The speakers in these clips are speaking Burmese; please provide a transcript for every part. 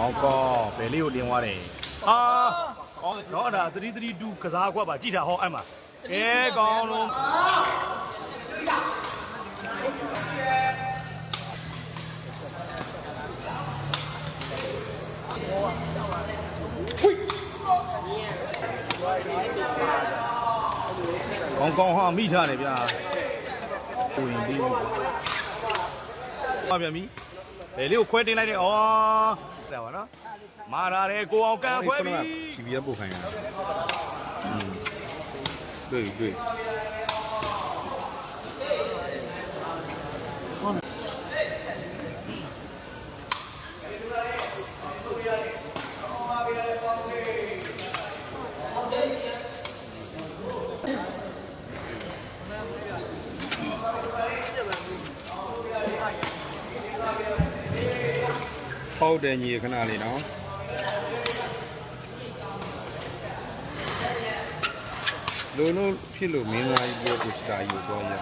ကောင်းကောင်းဘယ်လေးကိုတင်သွားတယ်အာဟောတော့ဒါ332ကစားခွက်ပါကြည့်တာဟောအဲ့မှာကဲကောင်းလုံးကောင်းကောင်းဟာမိထားတယ်ဗျာဟိုရင်ပြီးပြီပါပြ န်ပြီဘယ်လေးကိုခွဲတင်လိုက်တယ်ဩဒါပါနော်မာရာတယ်ကိုအောင်ကန်ခွဲပြီဖြီးပြပို့ခိုင်းတာอืมတွေ့တွေ့ ဟုတ်တယ်ညီခဏလေးနော်လုံးလုံးဖြစ်လို့မင်းသားကြီးပြောကိုစတာယူတော့ရ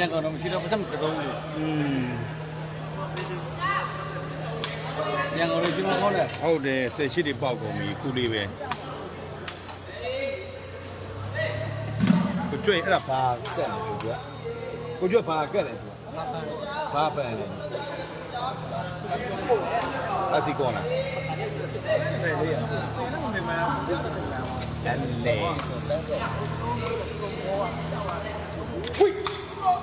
ဒီရန်ကုန်တော့မရှိတော့ပတ်စံမတော်ဘူးอืมရန်ကုန်တော့ဒီမှာဟောတယ်ဟုတ်တယ်ဆယ်ရှိတွေပေါက်ကုန်ပြီခုလေးပဲကိုကျွေးအဲ့ဒါဘာကက်လဲကွာကိုကျွေးဘာကက်လဲကွာဘာပန်လဲအစီကောလားအဲ့လေးရအဲ့လေအေးဟာ Okay,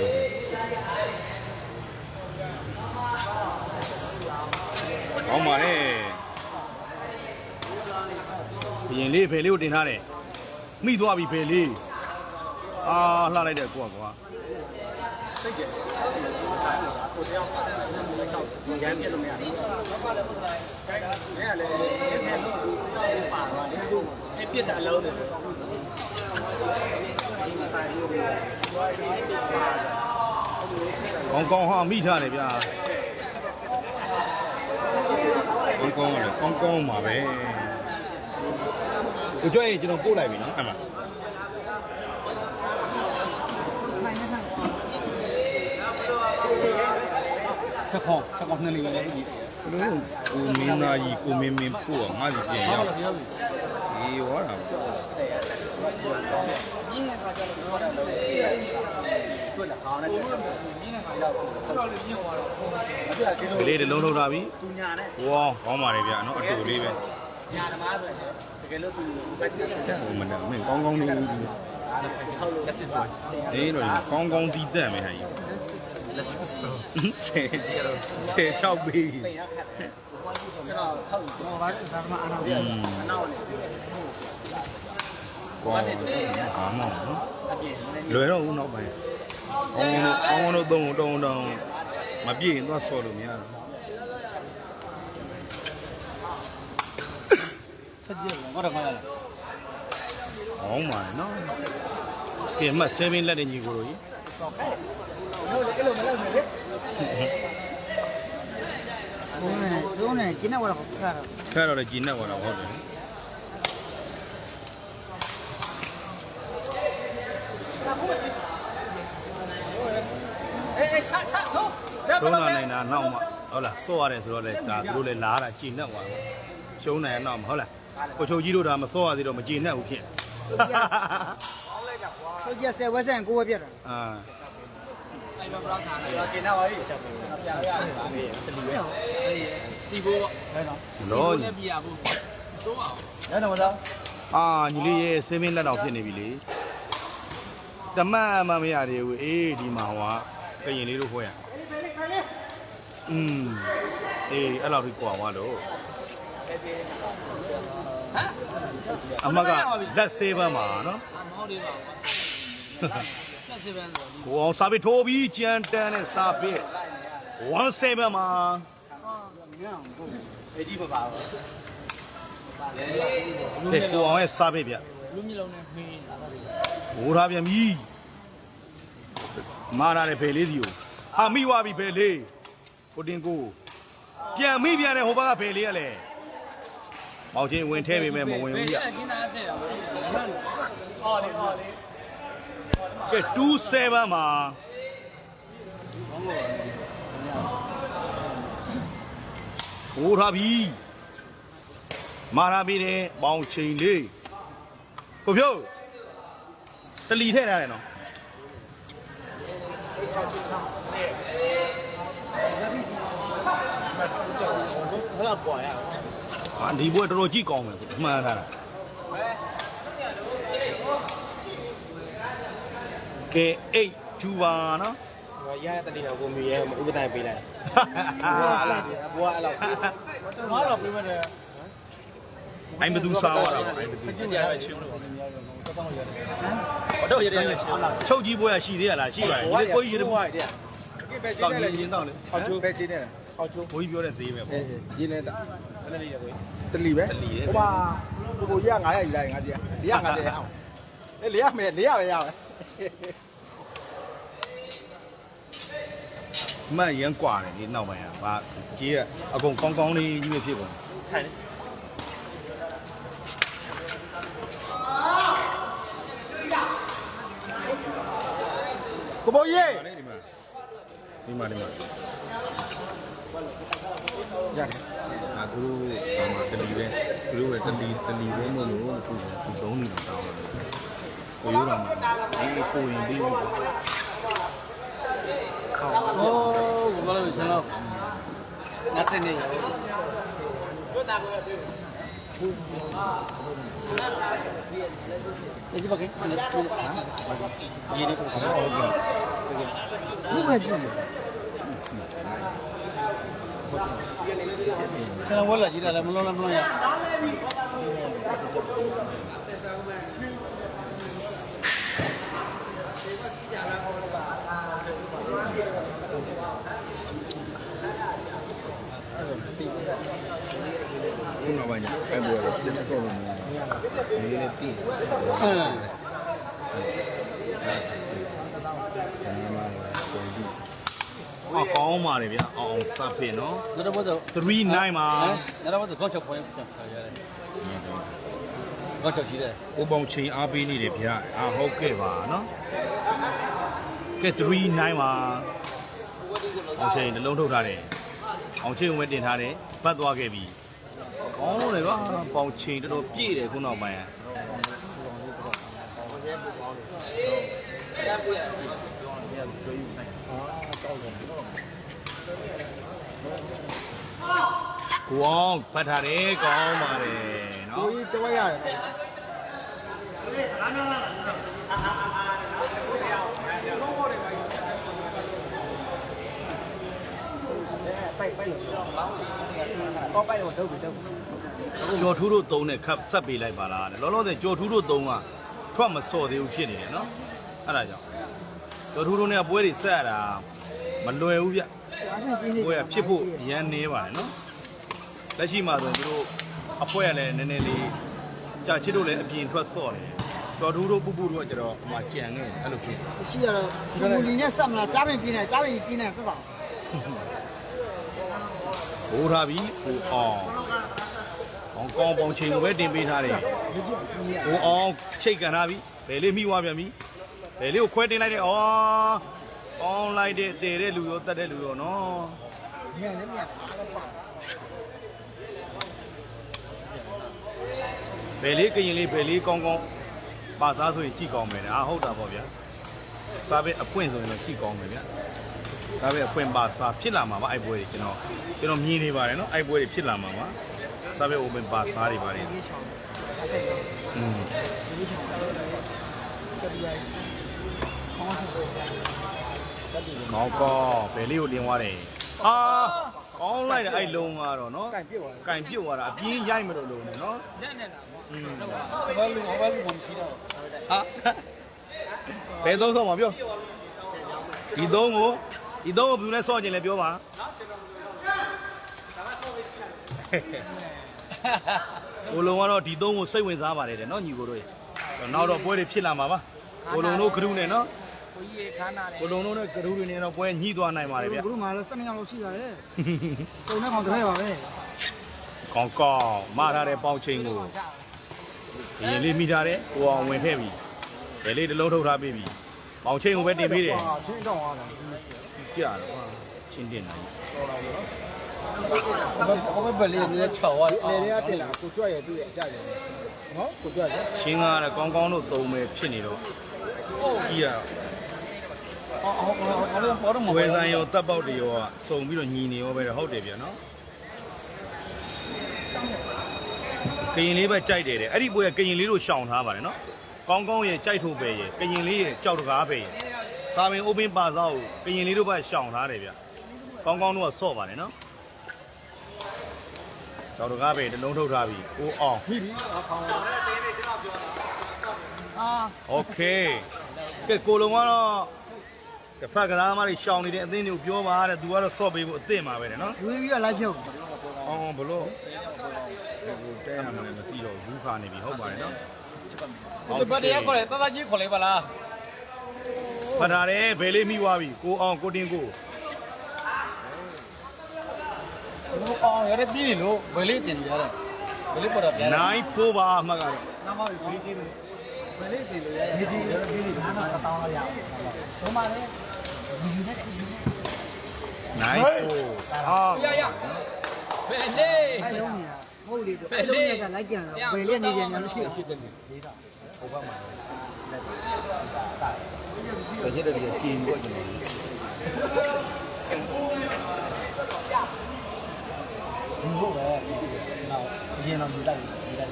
okay. ။အောင်ပါလေ။ဘရင်လေးဖယ်လေးကိုတင်ထားတယ်။မိသွားပြီဖယ်လေး။အာလှလိုက်တဲ့ကိုကကွာ။စိတ်ကြယ်။ကိုတယောက် ရန်ပြလို့မရဘူး။အဲ့လည်းအဲ့ထဲလို့ပါသွားတယ်။အဲ့ပြစ်တာလုံးတယ်။ကောင်းကောင်းဟာမိထားတယ်ဗျာကောင်းကောင်းရတယ်ကောင်းကောင်းပါပဲကိုကျွေးကျွန်တော်ပို့လိုက်ပြီနော်အဲ့မှာ စကောစကောနဲ့လေးပဲဒီဘယ်လိုလဲကိုမင်းသားကြီးကိုမင်းမင်းပို့อ่ะငါစီပြန်ဟောရောက်တယ်ပြောပြီအေးဟောတာတွေ့လာကောင်းတယ်မြင်းနဲ့ခါရောက်တော့လေမြင့်သွားတော့အဲ့ဒါကိဘယ်လေးတစ်လုံးထုတ်ထားပြီသူညာနဲ့ဝေါကောင်းပါလေဗျာနော်အတူလေးပဲညာဓမ္မဆိုရင်တကယ်လို့သူဘက်ကြီးတယ်ဟိုမနဲ့မင်းကောင်းကောင်းလေးဟုတ်လို့လက်စစ်ပေါ်အေးတော့ကောင်းကောင်းတီးတက်မယ်ဟာကြီး လက်စစ်ပေါ်ဆယ်ဆယ်ချောက်ပြီပိန်ရခတ်တယ်ကျွန်တော်ဟုတ်ကျွန်တော်ဘာလို့သာမအားနာပြအနောက်နဲ့ကွာအာမောင်နော်အပြင်နည်းလွယ်တော့ဦးနောက်ပိုင်းကောင်းကောင်းတော့ကောင်းကောင်းတော့သုံးတုံးတောင်းမပြည့်ရင်သွားဆော်လို့မရတော့ဆက်ကြည့်တော့တော့ခါရလားဟောင်းပါလေနော်ကဲမှတ်7လက်တဲ့ညီကိုတို့ကြီး ဟုတ်လေအဲ့လိုမလုပ်နဲ့လေဇုံးနဲ့ဇုံးနဲ့ကျင်းတော့ခါတော့ခဲတော့လည်းကြည်နေသွားတာဟုတ်တယ်အေးအေးချချဟုတ်သုံးလာနိုင်တာနောက်မှဟုတ်လားစော့ရတယ်ဆိုတော့လေဒါသူတို့လည်းလာတာကြည်နှက်သွားတယ်ရှုံးနိုင်ရနောက်မှဟုတ်လားကိုချုပ်ကြီးတို့ဒါမစော့ရသေးတော့မကြည်နှက်ဘူးဖြစ်ဆိုကြဆယ်ဝက်ဆန်ကိုဝက်ပြတ်တာအာ အဲ့တော့ဘလောက်စားလဲတော့ကျင်းတော့ရေးချက်ပေါ်ပြရရတယ်ပါလေတလီပဲအေးစီဘိုးဟဲ့နော်လောညီပြရဘူးသုံးအောင်ရတော့မလားအာညီလေးရဲ့7လက်တော့ဖြစ်နေပြီလေတမန်မှမရသေးဘူးအေးဒီမှာဟိုကကရင်လေးတို့ဖွဲ့ရอืมအေးအဲ့လောက်ထိကွာသွားတော့အမကလက်7ပါမှာနော်မဟုတ်သေးပါဘူး ဆက်ပန်းဆိုဒီကိုအောင်စာပစ်ထိုးပြီးကြမ်းတန်းတဲ့စာပစ်17မှာအေးကြီးမပါဘူးတဲ့ကိုအောင်ရဲ့စာပစ်ဗျလူမျိုးလုံးနဲ့မင်းလာတာဟိုထားပြန်ပြီမာနာတဲ့ဘယ်လေးစီကိုဟာမိသွားပြီဘယ်လေးကိုတင်ကိုပြန်မိပြန်တဲ့ဟိုဘက်ကဘယ်လေးရလဲမောင်ချင်းဝင်ထဲပြီမဲ့မဝင်ဘူးဗျကျင်းသားဆက်ရအောင်အော်လေအော်လေ ကဲ27မှာဟိုထားပြီမာနာပြီတဲ့ပေါင်ချိန်လေးကိုဖြုတ်တလီထည့်ထားတယ်နော်ဟဲ့ကွာရဟာဒီဘွဲတော်တော်ကြည့်ကောင်းမယ်ဆိုမှန်ထားတာ ကဲအိတ်ကျူပါနော်ဟိုရရတဲ့တည်းတော့ကိုမီရဲ့ဥပဒေပေးလိုက်ဘွာအဲ့လောက်ငါတော့ပြမတယ်အိမ်ဘသူစားရတာအိမ်ဘသူကြည့်ရပဲချင်းလို့တောင်းရတယ်တော့ရတဲ့ချင်းချုပ်ကြီးဘွဲရှိသေးရလားရှိပါတယ်ဒီကိုကြီးရေဘွာတဲ့တောက်ရင်းတောက်လေဟောက်ချိုးပဲချင်းနေတာဟောက်ချိုးဘိုးကြီးပြောတဲ့သေးပဲပေါ့အေးရင်းနေတာဘယ်နဲ့လေးရကိုတလီပဲတလီရဲ့ဟိုမှာဟိုကိုကြီးက900ယူလိုက်ငါကြီးက400 900အောင်အေး400မယ်400ပဲရမယ် မှတ်ရမ်းကွာတယ်လေနောက်ပိုင်းကဘာကြီးကအကုန်ကောင်းကောင်းလေးကြီးပဲဖြစ်ကုန်ထိုင်လေကိုဘိုးရေဒီမှာဒီမှာဒီမှာရတယ်ငါကူဘာမှတလီပဲကူပဲတလီတလီပဲမဟုတ်လို့ကူကူဆုံးနေတာတောင်းတယ်ကိုရိုးတော်မှာဒီကိုရင်ပြီးခေါင်း ဝက်လာကြည့်တယ်မလုံးလားမလုံးရ န်းတော်ပိုင်းကျအဲ့ဘောတော့တင်းတော့လို့မရဘူးဒီနေ့ပြီးအင်းဆမ်းမှာကိုကြီးအကောင်းပါတယ်ဗျအောင်စပ်ဖြစ်နော်ဒါတော့တော့39မှာဒါတော့တော့ကောက်ချက်ဖွင့်ပြန်ခါရတယ်ကောက်ချက်ရှိတယ်ဥပုံချိန်အားပေးနေတယ်ဗျအာဟုတ်ကဲ့ပါနော်ကဲ39မှာအောင်ချိန်နှလုံးထုတ်ထားတယ်အောင်ချိန်ဝဲတင်ထားတယ်ဘတ်သွားခဲ့ပြီ ကောင်းလို့လေကွာပေါင်ချိန်တော်တော်ပြည့်တယ်ခုနောက်ပိုင်းကကိုအောင်ဖတ်ထားတယ်ကောင်းပါတယ်ကိုနော်ကြီးတဝက်ရတယ်ကျော် ထူးတို့သုံးတဲ့ခပ်ဆက်ပေးလိုက်ပါလားတဲ့လောလောဆယ်ကျော်ထူးတို့သုံးကထွက်မစော့သေးဘူးဖြစ်နေတယ်နော်အဲ့ဒါကြောင့်ကျော်ထူးတို့နဲ့ပွဲတွေဆက်ရတာမလွယ်ဘူးဗျအားဖြင့်ကြီးနေပွဲကဖြစ်ဖို့ရန်နေပါတယ်နော်လက်ရှိမှာဆိုရင်တို့အပွဲကလည်းနည်းနည်းလေးကြာချစ်တို့လည်းအပြင်ထွက်စော့နေတယ်ကျော်ထူးတို့ပူပူတို့ကကျတော့ဟိုမှာကြံခဲ့တယ်အဲ့လိုဖြစ်ရှိရတော့စမူလီနဲ့ဆက်မလားကြားပင်ပြင်းနေကြားပင်ပြင်းနေပြပါ ဘိုးထားပြီဟိုအောင်အောင်ကောင်းပေါင်ချိန်ကိုပဲတင်ပေးထားတယ်ဟိုအောင်ချိတ်ကန်ထားပြီဘယ်လေးမိသွားပြန်ပြီဘယ်လေးကိုခွဲတင်လိုက်တယ်ဩကောင်းလိုက်တဲ့တည်တဲ့လူရောတတ်တဲ့လူရောနော်ညံ့လည်းညံ့ဘယ်လေးကရင်လေးဘယ်လေးကောင်းကောင်းပါစားဆိုရင်ကြည့်ကောင်းမယ်အာဟုတ်တာပေါ့ဗျာစားပဲအပွင့်ဆိုရင်လည်းကြည့်ကောင်းမယ်ဗျာ စားပဲအပွင့်ပါစားဖြစ်လာမှာပါအဲ့ပွဲတွေကျွန်တော်ကျွန်တော်မြင်နေပါတယ်နော်အဲ့ပွဲတွေဖြစ်လာမှာပါစားပဲ open ပါစားတွေပါတယ် ဒီချောင်းအဲ့ဆက် อืม ဒီချောင်းစပီယာကောင်းဆို ကောင်းကောင်းဘယ်လေးကိုလင်းသွားတယ်အာကောင်းလိုက်တယ်အဲ့လုံးကတော့နော် ကင်ပြစ်သွားတယ် ကင်ပြုတ်သွားတာအပြင်းရိုက်မလို့လို့နဲ့နော် ညံ့နေတာ อืม ဘာလို့ဘာလို့မရှိတော့ ဟာ ဘယ်သုံးဆော့မှာပြောဒီသုံးကို ဒီသုံးကိုဘယ်သူနဲ့ဆော့ခြင်းလဲပြောပါကိုလုံးကတော့ဒီသုံးကိုစိတ်ဝင်စားပါတယ်တဲ့နော်ညီကိုတို့ရေနောက်တော့ပွဲတွေဖြစ်လာမှာပါကိုလုံးတို့ကရုနဲ့နော်ကိုကြီးရေခါနာတယ်ကိုလုံးတို့နဲ့ကရုတွေနဲ့တော့ပွဲညှိသွားနိုင်ပါတယ်ဗျဘုရုငါလည်း12ယောက်လောက်ရှိပါတယ်။တုံနဲ့ကောင်တလဲပါပဲကောင်းကောင်းမထားတဲ့ပေါင်ချိန်ကိုရင်လေးမိထားတဲ့ကိုအောင်ဝင်ခဲ့ပြီဘယ်လေးတစ်လုံးထုတ်ထားပေးပြီပေါင်ချိန်ကိုပဲတင်ပေးတယ်။ဟာချင်းတော့သွားတာ ပြရတော့ချင်းတင်နိုင်ဘဘဘလေးနည်းချော်သွားလေတွေကတင်လာကိုကြွက်ရဲ့သူ့ရဲ့အကြတယ်နော်ကိုကြွက်ရဲ့ချင်းကားတဲ့ကောင်းကောင်းတို့သုံးပဲဖြစ်နေတော့ကြီးရအော်အော်အော်အော်ဘောတော့မဝယ်ဆိုင်ရောတပ်ပေါက်တွေရောကစုံပြီးတော့ညီနေရောပဲဟုတ်တယ်ဗျာနော်ကရင်လေးပဲကြိုက်တယ်တဲ့အဲ့ဒီပွဲကကရင်လေးတို့ရှောင်ထားပါတယ်နော်ကောင်းကောင်းရဲ့ကြိုက်ထုတ်ပဲရဲ့ကရင်လေးရဲ့ကြောက်တကားပဲရဲ့ စာပင် open ပါစားကိုကရင်လေးတို့ပဲရှောင်ထားတယ်ဗျကောင်းကောင်းတို့ကဆော့ပါတယ်နော်ကြောက်တကားပဲတစ်လုံးထုတ်ထားပြီအိုးအောင် မိပြီအော်ခေါင်း အာ โอเคကဲကိုလုံးကတော့တစ်ဖက်ကစားသမားတွေရှောင်နေတဲ့အသင်းတွေကိုပြောပါတဲ့သူကတော့ဆော့ပေးဖို့အသင့်ပါပဲတဲ့နော် ။ဝေးပြီးတော့လိုက်ဖြုတ် အော်ဘလို့ဟိုတဲရမယ်မသိတော့ယူခါနေပြီဟုတ်ပါတယ်နော် ဒီဘက်တည်းခေါ်တယ်တသားကြီးခေါ်လိုက်ပါလား ဖတ်ထားတယ်ဘယ်လေးမိသွားပြီကိုအောင်ကိုတင်ကိုဘိုးအောင်ရတဲ့ပြီးပြီလို့ဘယ်လေးတင်ကြရတယ်ဘယ်လေးပေါ်တော့ပြန်နိုင်ဖိုးပါအမှတ်ကတော့နောက်မှပြီးကြည့်မယ်ဘယ်လေးတင်လို့ရတယ်ဒီဒီဒီဒီနားမှာတောင်းလိုက်ရအောင်ဘုံမလေးနိုင်ဖိုးဟာရရဘယ်လေး။အဲလုံးနေ။ဟုတ်လေ။အဲလုံးနေကလိုက်ကြံတော့ဘယ်လေးနေကြများမရှိဘူးတကြ တဲ့တည်းကျင်းပြီးတော့ကျွန်တော်ဒီဟုတ်ပဲနောက်အရင်တော့ဒီလိုက်ဒီလိုက်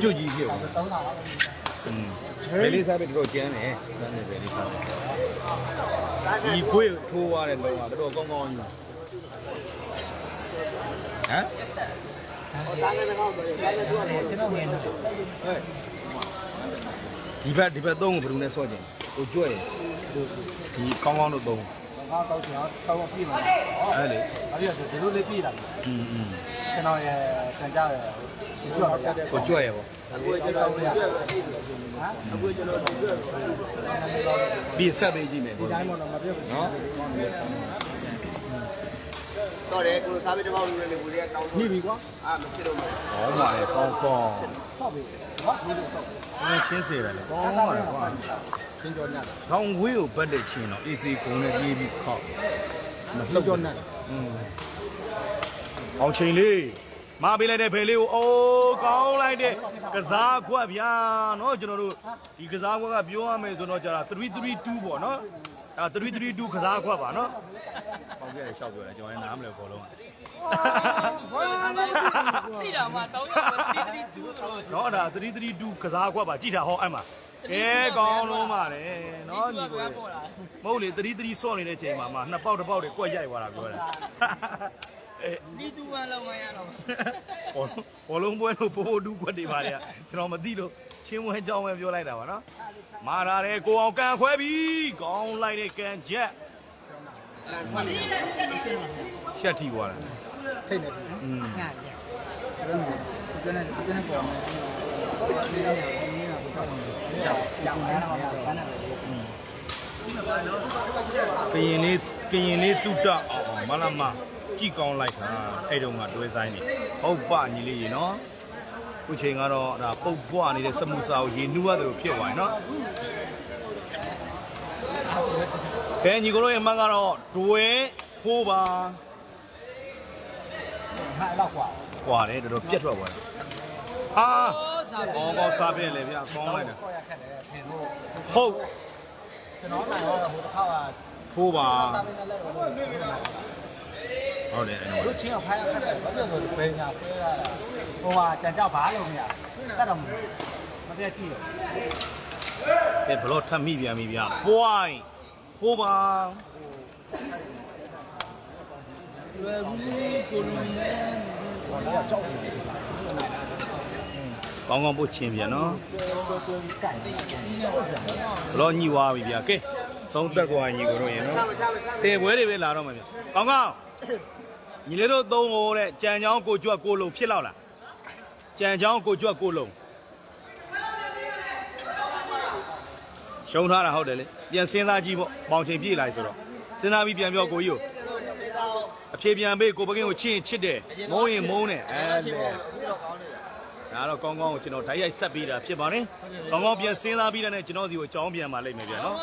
ကျွတ်ကြီးဖြစ်အောင်တောင်းတာပါอืมဘယ်လေးစားပြီးတော့ကျန်းတယ်ကျန်းတယ်ဘယ်လေးစားဒီခွေးထိုးသွားတဲ့လုံးကတော်တော်ကောင်းကောင်းကြီးဟမ် ကျွန်တော်ငယ်နေ ဒီဘက်ဒီဘက်သုံးကိုဘယ်သူနဲ့ဆော့ခြင်းကိုကျွတ်ရဒီကောင်းကောင်းတို့သုံး တော့တော့ကျွန်တော်တော့ပြည့်မှာ အဲ့လေ အဲ့ဒီကဒီလိုလေးပြည့်လာပြီ อืมอืม ကျွန်တော်ရဲ့စံကြရဲ့ရှင်ကျွတ်ပါဗျာ ကိုကျွတ်ရပေါ့ အခုကျွန်တော်ကြွက်ပဲပြီးတယ်အခုကျွန်တော်ကြွက်ပဲ ပြီးဆက်ပေးကြည့်မယ် ဒီတိုင်းမတော့မပြတ်ဘူး နော် တော့တယ်ကိုစားပြီးတစ်ပေါက်လူတွေလေကိုတွေကတောင်းဆိုမိပြီကွာအာမဖြစ်တော့ဘူး ဟောပါလေကောင်းကောင်း ဟုတ်ပြီဟုတ်ပြီလို့ အဲချင်းစေတယ်လေကောင်းပါလေကွာ ချင်းကြောညတာ ထောင်ဝေးကိုပတ်တဲ့ချင်းတော့ AC ကုန်းနဲ့ပြေးပြီးခောက်မလှုပ်ကြောနဲ့อืมအောင်ချိန်လေးမပေးလိုက်တဲ့ဖေလေးကိုအိုးကောင်းလိုက်တဲ့ကစားခွက်ဗျာเนาะကျွန်တော်တို့ဒီကစားခွက်ကပြောရမယ်ဆိုတော့ကြာ332ပေါ့เนาะအဲ332ကစားခွက်ပါเนาะ ပေါက်ကြီးရရှောက်ပြောတယ်ကျွန်တော်လည်းနားမလဲဘောလုံးဘာလို့ရှိတာမှတောင်းရ33 2ဆိုတော့နော်ဒါ33 2ကစားကွက်ပါကြည်တာဟောအဲ့မှာအဲကောင်းလုံးပါတယ်နော်ညီကိုမဟုတ်လေ33ဆော့နေတဲ့အချိန်မှာမှနှစ်ပေါက်တစ်ပေါက်တွေကွက်ရိုက်သွားတာပြောတယ်ဒီတူဝမ်းလုံးမရတော့ဘောဘောလုံးပွဲလို့ပို့တူးကွက်တွေပါလေကျွန်တော်မသိလို့ချင်းဝဲကြောင်းပဲပြောလိုက်တာပါနော်မာတာတယ်ကိုအောင်ကန်ခွဲပြီကောင်းလိုက်တဲ့ကန်ချက် ရှက်ထီသွားတာထိတ်နေอืม။ညတယ်။ကျွန်တော်ကျွန်တော်ကျွန်တော်ပေါ်မယ်။ဒီနေ့ဒီနေ့ကတော့ကြောက်နေတယ်။ကြောက်နေတာတော့ဘာနဲ့လဲ။ကရင်လေးကရင်လေးတုတအောင်အောင်မလာမကြည့်ကောင်းလိုက်တာအဲ့တုန်းကတွဲဆိုင်နေဟုတ်ပညီလေးရေနော်ခုချိန်ကတော့ဒါပုတ်ပွားနေတဲ့စမှုစာကိုရေနှူးရတယ်လို့ဖြစ်သွားပြီနော် ကဲညီကိုတို့ရဲ့မှတ်ကတော့တွဲဖိုးပါ ဟာလောက်กว่า ကွာတယ်တော်တော်ပြက်ထွက်သွားတယ်ဟာ စား အော်ကောစားပြည့်လေဗျာကောင်းလိုက်တယ် ခေါ်ရခက်တယ်ထင်လို့ ဟုတ် ကျွန်တော်နိုင်တော့ဟိုတစ်ခါက ဖိုးပါ စားပင်းနဲ့လက်တော့လို့ ဟုတ်တယ်အဲ့တော့ တို့ချင်းကဖိုင်ခက်တယ်ဘာလို့လဲဘယ်ညာဖွဲရတာဟိုဟာကြံကြောက်ဘာလို့မရတတ်တော့မပြတ်ကြည့် ကဲဘလို့ထပ်မိပြန်ပြီဗျာ point ဖိုးပါလွယ်ဘူးကိုလိုနဲ့ဟောတော့ကြောက်နေတယ်ကောင်းကောင်းပို့ချင်းပြန်နော်တော်တော်ကြီးကိုက်တယ်ကြောက်စရာဘလောညှိသွားပြီဗျာကဲဆုံးသက်သွားညီကိုတို့ရင်နော်တေပွဲတွေပဲလာတော့မှာဗျာကောင်းကောင်းညီလေးတို့သုံးဟိုတဲ့ကြံချောင်းကိုကြွက်ကိုလုံးဖြစ်လောက်လားကြံချောင်းကိုကြွက်ကိုလုံးရှုံထားတာဟုတ်တယ်လေ ပြန်စဉ်းစားကြည့်ပေါ့ပေါင်ချိန်ပြည့်လာဆိုတော့စဉ်းစားပြီးပြန်ပြောကိုကြီးကိုအဖြေပြန်ပေးကိုပကင်းကိုချစ်ရင်ချစ်တယ်မုန်းရင်မုန်းတယ်အဲလေဒါတော့ကောင်းကောင်းကိုကျွန်တော်ဓာတ်ရိုက်ဆက်ပေးတာဖြစ်ပါတယ်ကောင်းကောင်းပြန်စဉ်းစားပြီးတဲ့နဲ့ကျွန်တော်စီကိုကြောင်းပြန်ပါလိမ့်မယ်ဗျာနော်